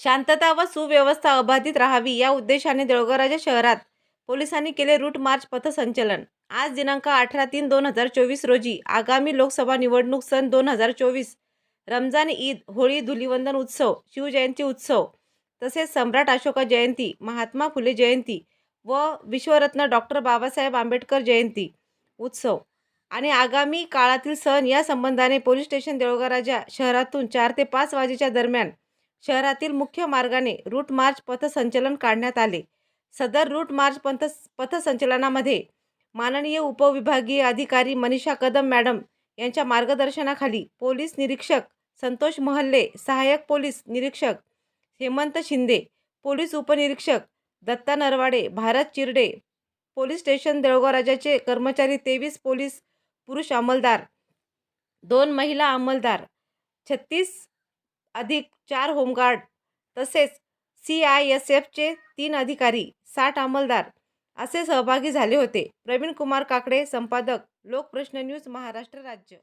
शांतता व सुव्यवस्था अबाधित राहावी या उद्देशाने देऊळगावराजा शहरात पोलिसांनी केले रूट मार्च पथसंचलन. आज दिनांक अठरा तीन दोन हजार चोवीस रोजी आगामी लोकसभा निवडणूक सन दोन हजार चोवीस रमजान ईद होळी धुलिवंदन उत्सव शिवजयंती उत्सव तसेच सम्राट अशोका जयंती महात्मा फुले जयंती व विश्वरत्न डॉक्टर बाबासाहेब आंबेडकर जयंती उत्सव. आणि आगामी काळातील सण या संबंधाने पोलीस स्टेशन देऊळगावराजा शहरातून चार ते पाच वाजेच्या दरम्यान शहरातील मुख्य मार्गाने रूट मार्च पथसंचलन काढण्यात आले. सदर रूट मार्च पंथ पथसंचलनामध्ये माननीय उपविभागीय अधिकारी मनीषा कदम मॅडम यांच्या मार्गदर्शनाखाली पोलीस निरीक्षक संतोष महल्ले सहाय्यक पोलीस निरीक्षक हेमंत शिंदे पोलीस उपनिरीक्षक दत्ता नरवाडे भारत चिरडे पोलीस स्टेशन देळगाव राजाचे कर्मचारी तेवीस पोलीस पुरुष अंमलदार दोन महिला अंमलदार छत्तीस अधिक चार होमगार्ड तसेच सी आय एस एफचे तीन अधिकारी साठ अंमलदार असे सहभागी झाले होते. प्रवीण कुमार काकडे संपादक लोकप्रश्न न्यूज महाराष्ट्र राज्य.